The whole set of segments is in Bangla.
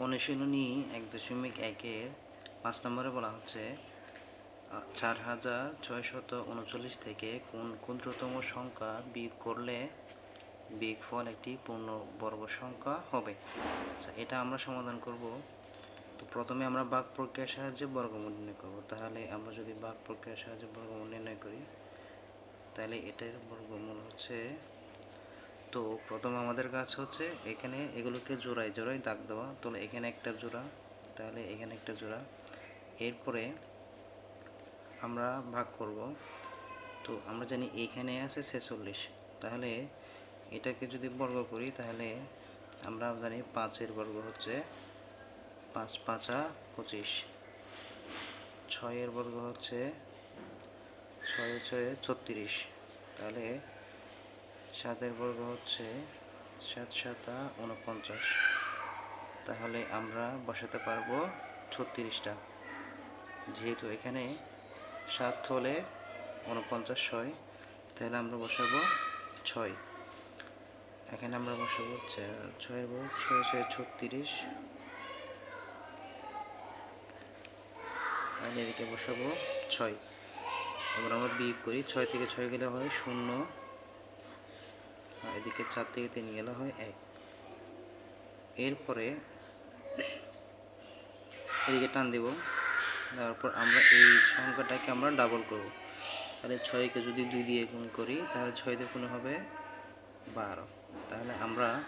অনুশীলনী এক দশমিক একের পাঁচ নম্বরে বলা হচ্ছে চার হাজার ছয়শত উনচল্লিশ থেকে কোন ক্ষুদ্রতম সংখ্যা বিয়োগ করলে বিয়োগফল একটি পূর্ণবর্গ সংখ্যা হবে? আচ্ছা এটা আমরা সমাধান করব। তো প্রথমে আমরা বাক প্রক্রিয়ার সাহায্যে বর্গমূল নির্ণয় করব। তাহলে আমরা যদি বাক প্রক্রিয়ার সাহায্যে বর্গমূল নির্ণয় করি, তাহলে এটার বর্গমূল হচ্ছে তো প্রথম আমাদের কাজ হচ্ছে এখানে এগুলোকে জোড়ায় জোড়ায় দাগ দেওয়া। তো এখানে একটা জোড়া, তাহলে এখানে একটা জোড়া। এরপরে আমরা ভাগ করব। তো আমরা জানি এখানে আছে ছেচল্লিশ। তাহলে এটাকে যদি বর্গ করি, তাহলে আমরা জানি পাঁচের বর্গ হচ্ছে পাঁচ পাঁচা পঁচিশ। ছয়ের বর্গ হচ্ছে ছয় ছয়ে ছত্রিশ। তাহলে সাতের বর্গ হচ্ছে সাত সাতা উনপঞ্চাশ তাহলে আমরা বসাতে পারব ছত্রিশটা। যেহেতু এখানে সাত হলে উনপঞ্চাশ ছয়, তাহলে আমরা বসাবো ছয়। এখানে আমরা বসাবো চা- ছয় বর্গ ছয় ছয় ছত্রিশ। আর এদিকে বসাবো ছয়। এবার আমরা বিয়োগ করি, ছয় থেকে ছয় গেলে হয় শূন্য। এদিকে চার থেকে তিন গেলে হয় এক। এরপরে এদিকে টান দেব। তারপর আমরা এই সংখ্যাটাকে আমরা ডাবল করব। তাহলে ছয়কে যদি দুই দিয়ে গুণ করি, তাহলে ছয় দিয়ে গুণ হবে বারো। তাহলে আমরা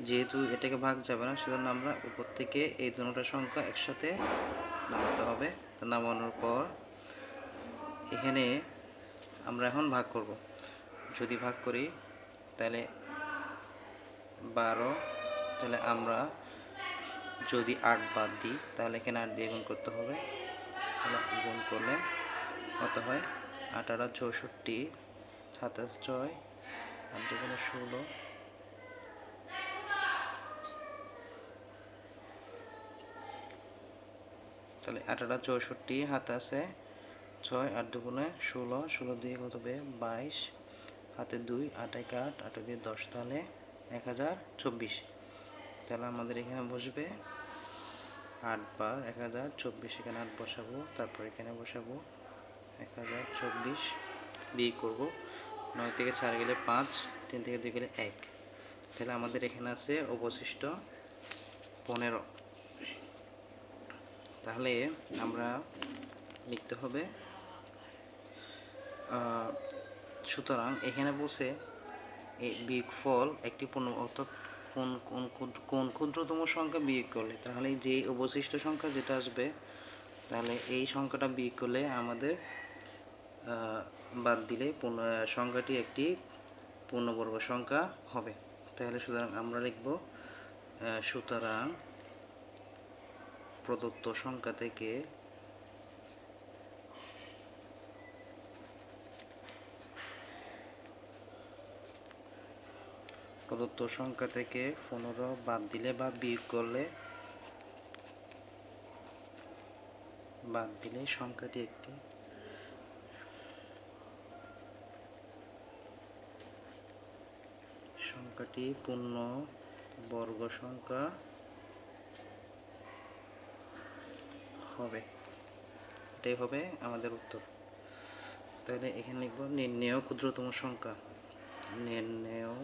যেহেতু এটাকে ভাগ যাবে না, সেজন্য আমরা উপর থেকে এই দুটো সংখ্যা একসাথে নামাতে হবে। নামানোর পর এখানে আমরা এখন ভাগ করব। যদি ভাগ করি তাহলে বারো। তাহলে আমরা যদি আট বাদ দিই, তাহলে এখানে আট দিয়ে গুণ করতে হবে। তাহলে গুণ করলে কত হয়? আঠারো, চৌষট্টি, সাতাশ, ছয় আট দুগুণে ষোলো। তাহলে আঠারো, চৌষট্টি আছে ছয়, আট দুগুণে ষোলো। ষোলো দিয়ে কত হবে? বাইশ। হাতে দুই আট একে আট আট দুই দশ তাহলে এক হাজার চব্বিশ। তাহলে আমাদের এখানে বসবে আট বার এক হাজার চব্বিশ, এখানে আট বসাবো, তারপর এখানে বসাবো এক হাজার চব্বিশ। বিয়ে করব। নয় থেকে চার গেলে পাঁচ, তিন থেকে দুই গেলে এক। তাহলে আমাদের এখানে আছে অবশিষ্ট পনেরো। তাহলে আমরা লিখতে হবে সুতরাং এখানে বসে এই বিয়োগফল একটি পূর্ণ, অর্থাৎ কোন কোন কোন ক্ষুদ্রতম সংখ্যা বিয়োগ করলে? তাহলে যে অবশিষ্ট সংখ্যা যেটা আসবে, তাহলে এই সংখ্যাটা বিয়োগ করলে আমাদের বাদ দিলে পূর্ণ সংখ্যাটি একটি পূর্ণবর্গ সংখ্যা হবে। তাহলে সুতরাং আমরা লিখব সুতরাং প্রদত্ত সংখ্যা থেকে প্রদত্ত সংখ্যা থেকে পনেরো বাদ দিলে বা বিয়োগ করলে, বাদ দিলে সংখ্যাটি একটি। সংখ্যাটি পূর্ণ বর্গ সংখ্যা হবে। এটাই হবে আমাদের উত্তর। তাহলে এখানে লিখব নির্ণেয় ক্ষুদ্রতম সংখ্যা। নির্ণেয়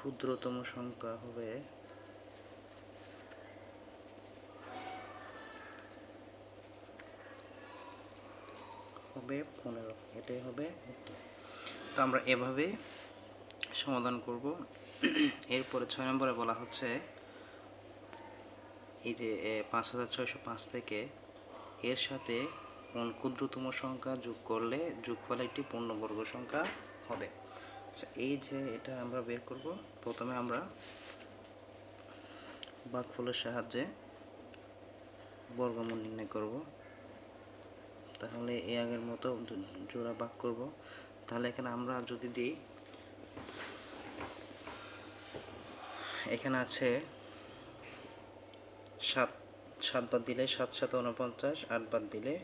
ক্ষুদ্রতম সংখ্যা হবে হবে পনেরো। এটাই হবে তো আমরা এভাবে সমাধান করব। এরপরে ছয় নম্বরে বলা হচ্ছে, এই যে পাঁচ হাজার ছয়শো পাঁচ থেকে এর সাথে কোন ক্ষুদ্রতম সংখ্যা যোগ করলে যোগফল একটি পূর্ণবর্গ সংখ্যা হবে। আচ্ছা এই যে এটা আমরা বের করব। প্রথমে আমরা ভাগফলের সাহায্যে বর্গমূল নির্ণয় করব। তাহলে এই আগের মতো জোড়া ভাগ করব। তাহলে এখানে আমরা যদি দিই, এখানে আছে সাত সাত বাদ দিলে সাত সাত উনপঞ্চাশ আট বাদ দিলে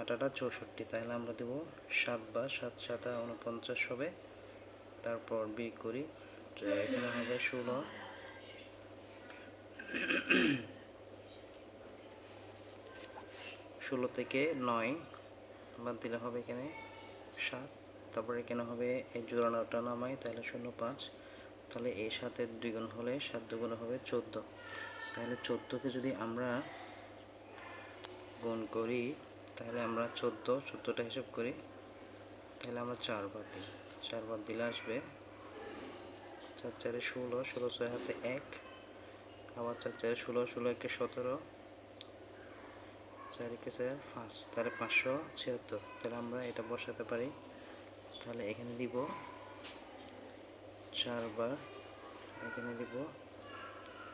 আট, আটা চৌষট্টি। তাহলে আমরা দেব সাত বা সাত, সাতা উনপঞ্চাশ হবে। তারপর বিয়োগ করি। তো এখানে হবে ষোলো। ষোলো থেকে নয়। বাদ দিলে হবে এখানে সাত। তারপরে এখানে হবে এই জোড়ানোটা নামাই, তাহলে শূন্য পাঁচ। তাহলে এই সাতের দ্বিগুণ হলে সাত দুগুণ হবে চোদ্দ। তাহলে চোদ্দোকে যদি আমরা গুণ করি, তাহলে আমরা চোদ্দ, চোদ্দোটা হিসাব করি, তাহলে আমরা চার বার দিই। চার বার দিলে আসবে। চার চারে ষোলো ষোলো ছয় হাতে এক, আবার চার চারে ষোলো ষোলো একে সতেরো, চার একে চার পাঁচ, তাহলে পাঁচশো ছিয়াত্তর। তাহলে আমরা এটা বসাতে পারি। তাহলে এখানে দিব চারবার, এখানে দিব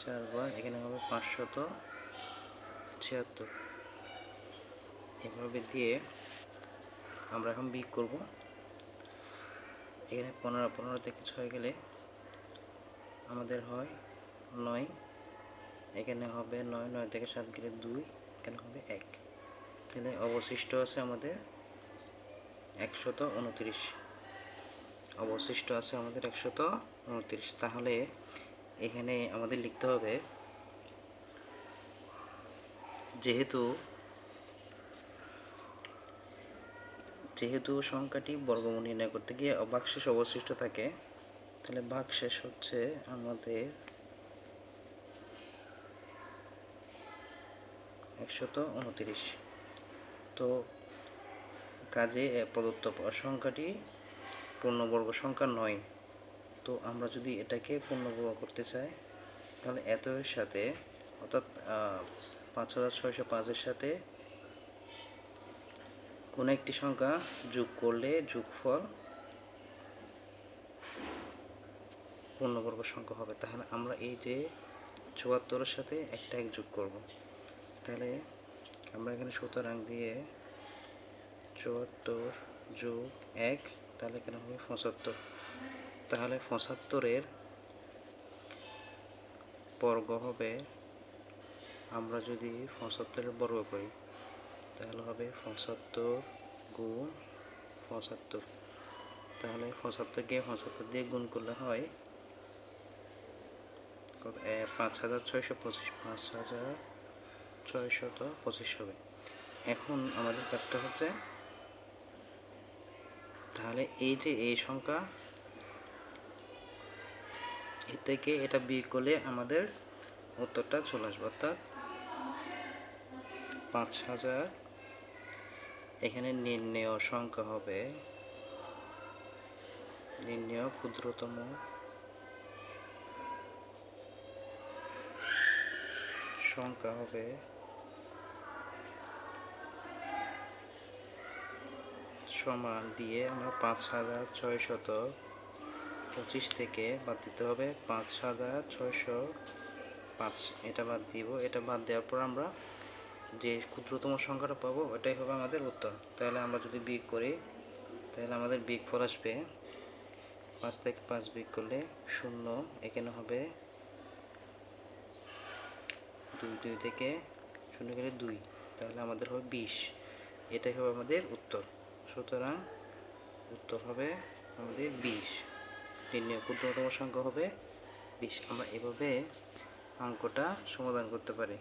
চারবার, এখানে হবে পাঁচশত ছিয়াত্তর। এভাবে দিয়ে আমরা এখন বিক করব। এখানে পনেরো পনেরো থেকে ছয় গেলে আমাদের হয় নয়। এখানে হবে নয় নয় থেকে সাত গেলে দুই, এখানে হবে এক। তাহলে অবশিষ্ট আছে আমাদের একশত উনত্রিশ। অবশিষ্ট আছে আমাদের একশত উনত্রিশ। তাহলে এখানে আমাদের লিখতে হবে, যেহেতু যেহেতু সংখ্যাটি বর্গমূল নির্ণয় করতে গিয়ে ভাগশেষ অবশিষ্ট থাকে, তাহলে ভাগশেষ হচ্ছে আমাদের একশত উনত্রিশ। তো কাজে প্রদত্ত সংখ্যাটি পূর্ণবর্গ সংখ্যা নয়। তো আমরা যদি এটাকে পূর্ণবর্গ করতে চাই, তাহলে এত এর সাথে, অর্থাৎ পাঁচ হাজার ছয়শো পাঁচের সাথে কোনো একটি সংখ্যা যোগ করলে যোগফল পূর্ণবর্গ সংখ্যা হবে। তাহলে আমরা এই যে চুয়াত্তরের সাথে একটা এক যোগ করব। তাহলে আমরা এখানে সুতরাং দিয়ে চুয়াত্তর যোগ এক, তাহলে এখানে হবে পঁচাত্তর। তাহলে পঁচাত্তরের বর্গ হবে, আমরা যদি পঁচাত্তরের বর্গ করি তাহলে হবে পঁচাত্তর গুণ পঁচাত্তর। তাহলে পঁচাত্তরকে পঁচাত্তর দিয়ে গুণ করলে হয় পাঁচ হাজার ছয়শো পঁচিশ, পাঁচ হাজার ছয়শত পঁচিশ হবে। এখন আমাদের কাজটা হচ্ছে, তাহলে এই যে এই সংখ্যা, এ থেকে এটা বিয়োগ করলে আমাদের উত্তরটা চলে আসবে। অর্থাৎ পাঁচ হাজার এখানে নির্ণেয় সংখ্যা হবে। নির্ণেয় ক্ষুদ্রতম। সংখ্যা হবে সমান দিয়ে আমরা পাঁচ হাজার ছয়শত পঁচিশ থেকে বাদ দিতে হবে। পাঁচ হাজার ছয়শো পাঁচ, এটা বাদ দিব। এটা বাদ দেওয়ার পর আমরা যে ক্ষুদ্রতম সংখ্যাটা পাবো, ওটাই হবে আমাদের উত্তর। তাহলে আমরা যদি বিয়োগ করি, তাহলে আমাদের বিয়োগ ফল আসবে। পাঁচ থেকে পাঁচ বিয়োগ করলে শূন্য, এখানে হবে দুই দুই থেকে শূন্য গেলে দুই, তাহলে আমাদের হবে বিশ। এটাই হবে আমাদের উত্তর। সুতরাং উত্তর হবে আমাদের বিশ। নির্ণয় ক্ষুদ্রতম সংখ্যা হবে বিশ। আমরা এভাবে অঙ্কটা সমাধান করতে পারি।